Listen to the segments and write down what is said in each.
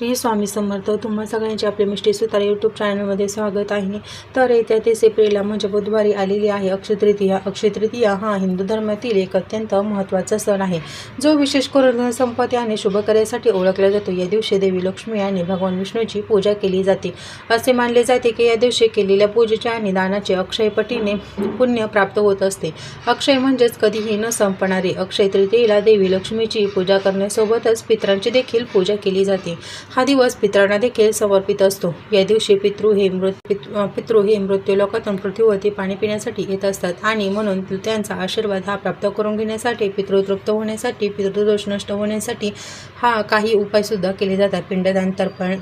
श्री स्वामी समर्थ तुम्हा सगळ्यांचे आपले मिष्टी सुतार यूट्यूब चॅनलमध्ये स्वागत आहे. तर येत्या तीस एप्रिलला म्हणजे बुधवारी आलेली आहे अक्षय तृतीया. अक्षय तृतीया हा हिंदू धर्मातील एक अत्यंत महत्त्वाचा सण आहे. जो विशेष करून धनसंपत्ती आणि शुभकार्यासाठी ओळखला जातो. या दिवशी देवी लक्ष्मी आणि भगवान विष्णूची पूजा केली जाते. असे मानले जाते की या दिवशी केलेल्या पूजेच्या आणि दानाचे अक्षयपटीने पुण्य प्राप्त होत असते. अक्षय म्हणजेच कधीही न संपणारे अक्षय तृतीयेला देवी लक्ष्मीची पूजा करण्यासोबतच पितरांची देखील पूजा केली जाते. हा दिवस पितरांना देखील समर्पित असतो. या दिवशी पितृ हे मृत पित- पितृ हे मृत्यू लोकातून पृथ्वीवरती पाणी पिण्यासाठी येत असतात आणि म्हणून त्यांचा आशीर्वाद हा प्राप्त करून घेण्यासाठी पितृतृप्त होण्यासाठी पितृदोष नष्ट होण्यासाठी हा काही उपायसुद्धा केले जातात. पिंडदान तर्पण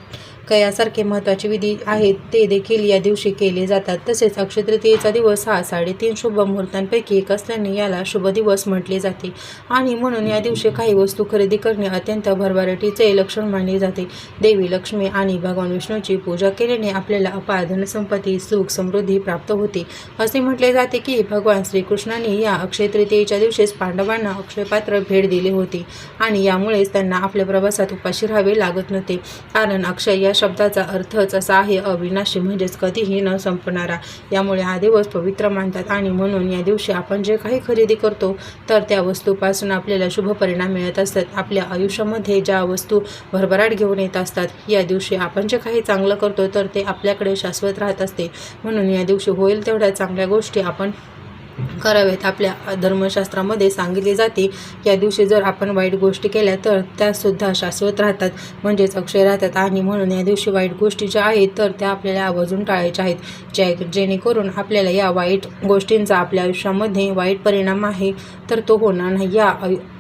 कयासारखे महत्त्वाचे विधी आहेत ते देखील या दिवशी केले जातात. तसेच अक्षय तृतीयेचा दिवस हा साडेतीन शुभ मुहूर्तांपैकी एक असल्याने याला शुभ दिवस म्हटले जाते. आणि म्हणून या दिवशी काही वस्तू खरेदी करणे अत्यंत भरभराटीचे लक्षण मानले जाते. देवी लक्ष्मी आणि भगवान विष्णूची पूजा केल्याने आपल्याला अपार धनसंपत्ती सुख समृद्धी प्राप्त होते. असे म्हटले जाते की भगवान श्रीकृष्णाने या अक्षय तृतीयेच्या दिवशीच पांडवांना अक्षयपात्र भेट दिले होते. आणि यामुळेच त्यांना आपल्या प्रवासात उपाशी राहावे लागत नव्हते. कारण अक्षय या शब्दाचा अर्थच असा आहे अविनाशी म्हणजेच कधीही न संपणारा. यामुळे हा दिवस पवित्र मानतात आणि म्हणून या दिवशी आपण जे काही खरेदी करतो तर त्या वस्तूपासून आपल्याला शुभ परिणाम मिळत असतात. आपल्या आयुष्यामध्ये ज्या वस्तू भरभराट घेऊन येत असतात या दिवशी आपण जे काही चांगलं करतो तर ते आपल्याकडे शाश्वत राहत असते. म्हणून या दिवशी होईल तेवढ्या चांगल्या गोष्टी आपण करावेत आपल्या धर्मशास्त्रामध्ये सांगितले जाते या दिवशी जर आपण वाईट गोष्टी केल्या तर त्यासुद्धा शाश्वत राहतात. म्हणजेच अक्षय राहतात आणि म्हणून या दिवशी वाईट गोष्टी ज्या आहेत तर त्या आपल्याला आवर्जून टाळायच्या आहेत. ज्या जेणेकरून आपल्याला या वाईट गोष्टींचा आपल्या आयुष्यामध्ये वाईट परिणाम आहे तर तो होणार नाही. या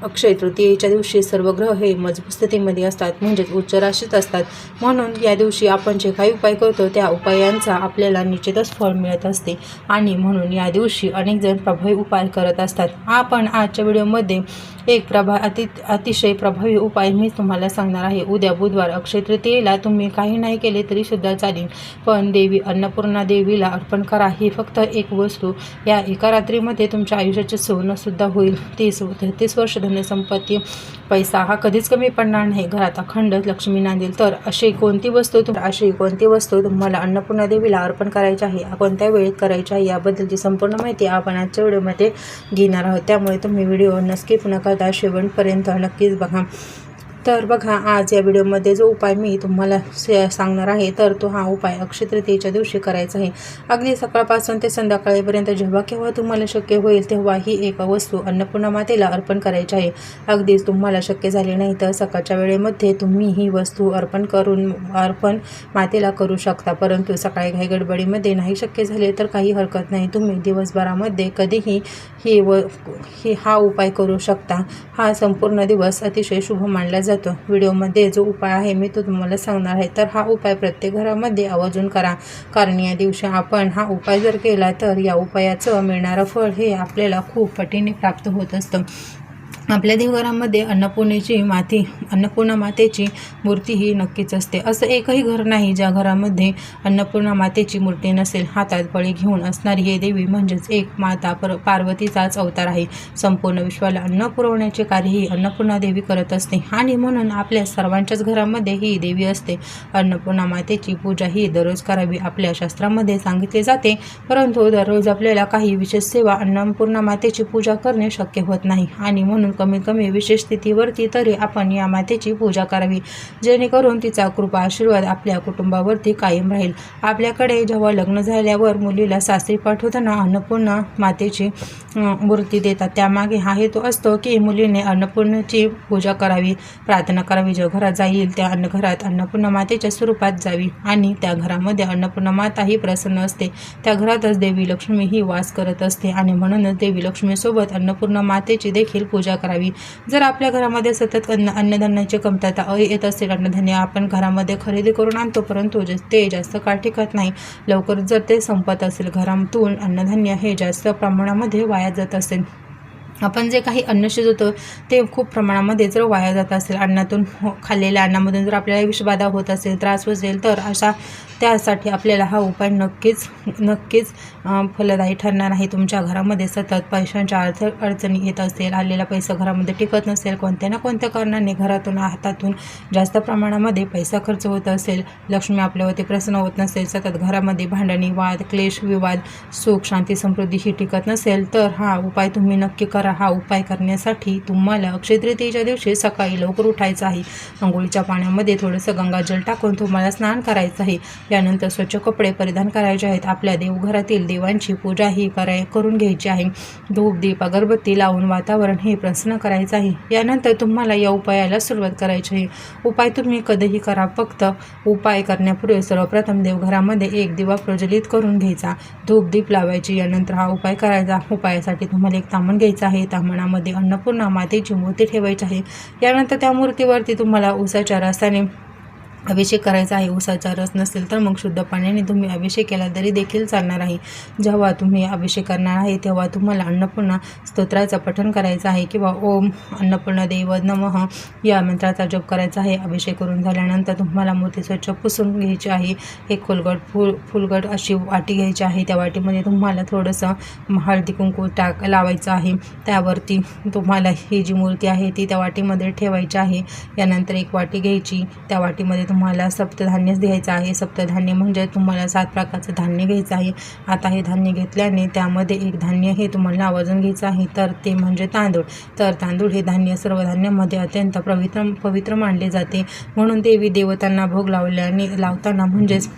अक्षय तृतीयेच्या दिवशी सर्व ग्रह हे मजबूत स्थितीमध्ये असतात म्हणजेच उच्च राशीत असतात. म्हणून या दिवशी आपण जे काही उपाय करतो त्या उपायांचा आपल्याला निश्चितच फळ मिळत असते. आणि म्हणून या दिवशी अनेक जण प्रभावी उपाय करत असतात. आपण आजच्या व्हिडिओमध्ये एक प्रभा अति अतिशय प्रभावी उपाय मी तुम्हाला सांगणार आहे. उद्या बुधवार अक्षय तृतीयेला तुम्ही काही नाही केले तरी सुद्धा चालेल. पण देवी अन्नपूर्णा देवीला अर्पण करा. ही फक्त एक वस्तू. या एका रात्रीमध्ये तुमच्या आयुष्याचे सोनंसुद्धा होईल. तीस तेहतीस वर्ष धनसंपत्ती पैसा हा कधीच कमी पडणार नाही. घरात अखंड लक्ष्मी नांदेल. तर अशी कोणती वस्तू तुम अशी कोणती वस्तू तुम्हाला अन्नपूर्णा देवीला अर्पण करायची आहे? कोणत्या वेळेत करायची आहे. याबद्दलची संपूर्ण माहिती आपण आजच्या व्हिडिओमध्ये घेणार आहोत. त्यामुळे तुम्ही व्हिडिओ न स्किप न करता शेवटपर्यंत नक्कीच बघा. तर बघा आज या व्हिडिओमध्ये जो उपाय मी तुम्हाला सांगणार आहे तर तो हा उपाय अक्षय तृतीयेच्या दिवशी करायचा आहे. अगदी सकाळपासून ते संध्याकाळीपर्यंत जेव्हा केव्हा तुम्हाला शक्य होईल तेव्हा ही एक वस्तू अन्नपूर्णा मातेला अर्पण करायची आहे. अगदीच तुम्हाला शक्य झाले नाही तर सकाळच्या वेळेमध्ये तुम्ही ही वस्तू अर्पण करून अर्पण मातेला करू शकता. परंतु सकाळी घाई गडबडीमध्ये नाही शक्य झाले तर काही हरकत नाही. तुम्ही दिवसभरामध्ये कधीही ही व हा उपाय करू शकता. हा संपूर्ण दिवस अतिशय शुभ मानला जातो. व्हिडिओमध्ये जो उपाय आहे मी तो तुम्हाला सांगणार आहे. तर हा उपाय प्रत्येक घरामध्ये आवर्जून करा. कारण या दिवशी आपण हा उपाय जर केला तर या उपायाचं मिळणारं फळ हे आपल्याला खूप पटीने प्राप्त होत असतं. आपल्या देवघरामध्ये अन्नपूर्णेची माती अन्नपूर्णा मातेची मूर्ती ही नक्कीच असते. असं एकही घर नाही ज्या घरामध्ये अन्नपूर्णा मातेची मूर्ती नसेल हातात बळी घेऊन असणारी ही देवी म्हणजेच एक माता पर पार्वतीचाच अवतार आहे. संपूर्ण विश्वाला अन्न पुरवण्याचे कार्य ही अन्नपूर्णा देवी करत असते. आणि म्हणून आपल्या सर्वांच्याच घरामध्ये ही देवी असते. अन्नपूर्णा मातेची पूजा ही दररोज करावी आपल्या शास्त्रामध्ये सांगितले जाते. परंतु दररोज आपल्याला काही विशेष सेवा अन्नपूर्णा मातेची पूजा करणे शक्य होत नाही. आणि म्हणून कमीत कमी विशेष स्थितीवरती तरी आपण या मातेची पूजा करावी. जेणेकरून तिचा कृपा आशीर्वाद आपल्या कुटुंबावरती कायम राहील. आपल्याकडे जेव्हा लग्न झाल्यावर मुलीला सासरी पाठवताना अन्नपूर्णा मातेची मूर्ती देतात. त्यामागे हा हेतू असतो की मुलीने अन्नपूर्णाची पूजा करावी प्रार्थना करावी. जो घरात जाईल त्या अन्न घरात अन्नपूर्णा मातेच्या स्वरूपात जावी आणि त्या घरामध्ये अन्नपूर्णा माता ही प्रसन्न असते. त्या घरातच देवी लक्ष्मी ही वास करत असते आणि म्हणूनच देवी लक्ष्मीसोबत अन्नपूर्णा मातेची देखील पूजा करावी. जर आपल्या घरामध्ये सतत अन्न अन्नधान्याची कमतरता अ येत असेल अन्नधान्य आपण घरामध्ये खरेदी करून आणतो परंतु जे- ते जास्त काळ टिकत नाही लवकर जर ते संपत असेल घरातून अन्नधान्य हे जास्त प्रमाणामध्ये वाया जात असेल आपण जे काही अन्न शिजवतो ते खूप प्रमाणामध्ये जर वाया जात असेल अन्नातून हो खाल्लेल्या अन्नामधून जर आपल्याला विषबाधा होत असेल त्रास होत असेल तर अशा त्यासाठी आपल्याला हा उपाय नक्कीच नक्कीच फलदायी ठरणार आहे. तुमच्या घरामध्ये सतत पैशांच्या अर्थ अडचणी येत असेल आलेला पैसा घरामध्ये टिकत नसेल कोणत्या ना कोणत्या कारणाने घरातून हातातून जास्त प्रमाणामध्ये पैसा खर्च होत असेल लक्ष्मी आपल्यावरती प्रसन्न होत नसेल सतत घरामध्ये भांडणी वाद क्लेश विवाद सुख शांती समृद्धी ही टिकत नसेल तर हा उपाय तुम्ही नक्की करा. हा उपाय करण्यासाठी तुम्हाला अक्षयतृतीयेच्या दिवशी सकाळी लवकर उठायचं आहे. आंघोळीच्या पाण्यामध्ये थोडंसं गंगाजल टाकून तुम्हाला स्नान करायचं आहे. यानंतर स्वच्छ कपडे परिधान करायचे आहेत. आपल्या देवघरातील देवांची पूजा ही कराय करून घ्यायची आहे. धूप दीप अगरबत्ती लावून वातावरण हे प्रसन्न करायचं आहे. यानंतर तुम्हाला या उपायाला सुरुवात करायची आहे. उपाय तुम्ही कधीही करा फक्त उपाय करण्यापूर्वी सर्वप्रथम देवघरामध्ये एक दिवा प्रज्वलित करून घ्यायचा. धूप दीप लावायची यानंतर हा उपाय करायचा. उपायासाठी तुम्हाला एक तामण घ्यायचं आहे. तामणामध्ये अन्नपूर्णा मातेची मूर्ती ठेवायची आहे. यानंतर त्या मूर्तीवरती तुम्हाला उसाच्या रसाने अभिषेक करायचा आहे उसाचा रस नसेल तर मग शुद्ध पाण्याने तुम्ही अभिषेक केला तरी देखील चालणार आहे. जेव्हा तुम्ही अभिषेक करणार आहे तेव्हा तुम्हाला अन्नपूर्णा स्तोत्राचं पठण करायचं आहे किंवा ओम अन्नपूर्णा देव नमः या मंत्राचा जप करायचा आहे. अभिषेक करून झाल्यानंतर तुम्हाला मूर्ती स्वच्छ पुसून घ्यायची आहे. एक खोलगट फुल फुलगट अशी वाटी घ्यायची आहे. त्या वाटीमध्ये तुम्हाला थोडंसं हळदी कुंकू टाक लावायचं आहे. त्यावरती तुम्हाला ही जी मूर्ती आहे ती त्या वाटीमध्ये ठेवायची आहे. यानंतर एक वाटी घ्यायची. त्या वाटीमध्ये तुम्हाला सप्तधान्य द्यायचं आहे. सप्तधान्य म्हणजे तुम्हाला सात प्रकारचं धान्य घ्यायचं आहे. आता हे धान्य घेतल्याने त्यामध्ये एक धान्य हे तुम्हाला आवर्जून घ्यायचं आहे. तर ते म्हणजे तांदूळ. तर तांदूळ हे धान्य सर्व धान्यामध्ये अत्यंत पवित्र पवित्र मानले जाते. म्हणून देवी देवतांना भोग लावल्याने लावताना म्हणजेच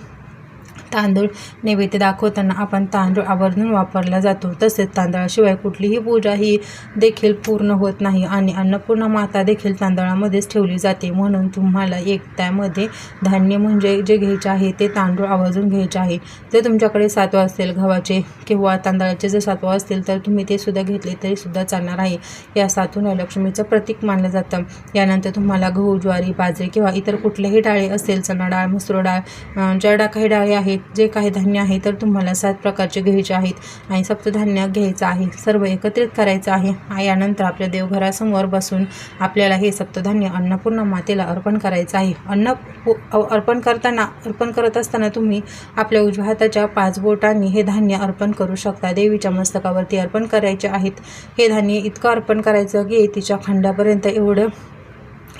तांदूळ नैवेद्य दाखवताना आपण तांदूळ आवर्जून वापरला जातो. तसेच तांदळाशिवाय कुठलीही पूजा ही देखील पूर्ण होत नाही आणि अन्नपूर्णा माता देखील तांदळामध्येच ठेवली जाते. म्हणून तुम्हाला एक त्यामध्ये धान्य म्हणजे जे घ्यायचे आहे ते तांदूळ आवर्जून घ्यायचे आहे. जर तुमच्याकडे सातवा असेल गव्हाचे किंवा तांदळाचे जर सातवा असतील तर तुम्ही ते सुद्धा घेतले तरीसुद्धा चालणार आहे. या सातूला लक्ष्मीचं प्रतीक मानलं जातं. यानंतर तुम्हाला गहू ज्वारी बाजरी किंवा इतर कुठल्याही डाळी असेल चणा डाळ मसूर डाळ ज्या डा काही डाळी आहेत जे काही धान्य आहे तर तुम्हाला सात प्रकारचे घ्यायचे आहेत आणि सप्तधान्य घ्यायचं आहे. सर्व एकत्रित करायचं आहे. आणि यानंतर आपल्या देवघरासमोर बसून आपल्याला हे सप्तधान्य अन्नपूर्णा मातेला अर्पण करायचं आहे. अन्न पु- अ- अर्पण करताना अर्पण करत असताना तुम्ही आपल्या उजव्या हाताच्या पाच बोटांनी हे धान्य अर्पण करू शकता. देवीच्या मस्तकावरती अर्पण करायचे आहेत. हे धान्य इतकं अर्पण करायचं की तिच्या खांद्यापर्यंत एवढं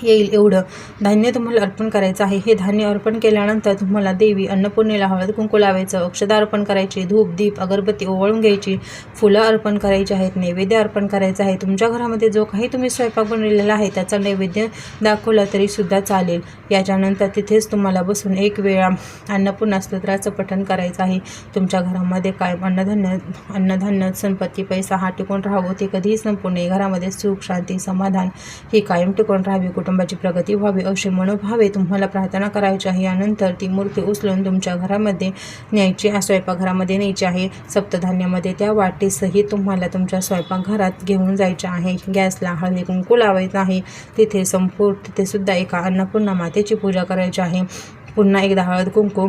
येईल एवढं. धान्य तुम्हाला अर्पण करायचं आहे. हे धान्य अर्पण केल्यानंतर तुम्हाला देवी अन्नपूर्णेला हळद कुंकू लावायचं अक्षदा अर्पण करायची धूप दीप अगरबत्ती ओवाळून घ्यायची फुलं अर्पण करायची आहेत नैवेद्य अर्पण करायचं आहे. तुमच्या घरामध्ये जो काही तुम्ही स्वयंपाक बनवलेला आहे त्याचा नैवेद्य दाखवला तरीसुद्धा चालेल. याच्यानंतर तिथेच तुम्हाला बसून एक वेळा अन्नपूर्णा स्तोत्राचं पठण करायचं आहे. तुमच्या घरामध्ये कायम अन्नधान्य अन्नधान्य संपत्ती पैसा हा टिकून राहावं ते कधीही संपू नये घरामध्ये सुख शांती समाधान ही कायम टिकून राहावी. कुटुंबाची प्रगती व्हावी असे मनोभावे तुम्हाला प्रार्थना करायची आहे. यानंतर ती मूर्ती उचलून तुमच्या घरामध्ये न्यायची स्वयंपाकघरामध्ये न्यायची आहे. सप्तधान्यामध्ये त्या वाटीसहित तुम्हाला तुमच्या स्वयंपाकघरात घेऊन जायचे आहे. गॅसला हळदी कुंकू लावायचं आहे. तिथे संपूर्ण तिथेसुद्धा एका अन्नपूर्णा मातेची पूजा करायची आहे. पुन्हा एकदा हळद कुंकू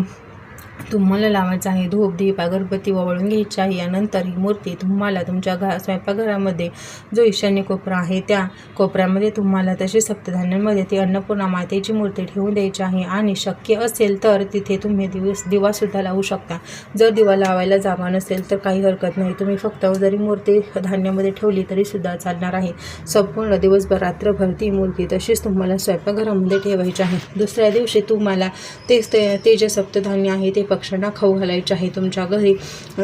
तुम्हाला लावायचं आहे धूप दीप अगरबत्ती वळून घ्यायची आहे. यानंतर ही मूर्ती तुम्हाला तुमच्या घा स्वयंपाकघरामध्ये जो ईशान्य कोपरा आहे त्या कोपऱ्यामध्ये तुम्हाला तशी सप्तधान्यांमध्ये ती अन्नपूर्णा मातेची मूर्ती ठेवून द्यायची आहे. आणि शक्य असेल तर तिथे तुम्ही दिवस दिवासुद्धा लावू शकता. जर दिवा लावायला जागा नसेल तर काही हरकत नाही. तुम्ही फक्त जरी मूर्ती धान्यामध्ये ठेवली तरीसुद्धा चालणार आहे. संपूर्ण दिवसभर रात्रभर ती मूर्ती तशीच तुम्हाला स्वयंपाकघरामध्ये ठेवायची आहे. दुसऱ्या दिवशी तुम्हाला तेच ते ते जे सप्तधान्य आहे ते फक्त पक्ष्यांना खाऊ घालायचे आहे. तुमच्या घरी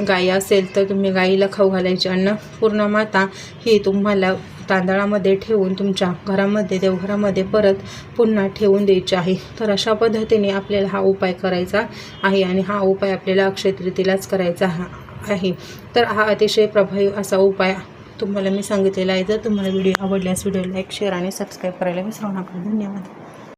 गाई असेल तर तुम्ही गाईला खाऊ घालायची. अन्न पूर्ण माता ही तुम्हाला तांदळामध्ये ठेवून तुमच्या घरामध्ये देवघरामध्ये परत पुन्हा ठेवून द्यायची आहे. तर अशा पद्धतीने आपल्याला हा उपाय करायचा आहे आणि हा उपाय आपल्याला अक्षय तृतीलाच करायचा हा आहे. तर हा अतिशय प्रभावी असा उपाय तुम्हाला मी सांगितलेला आहे. जर तुम्हाला व्हिडिओ आवडल्यास व्हिडिओ लाईक शेअर आणि सबस्क्राईब करायला विसरू नका. धन्यवाद.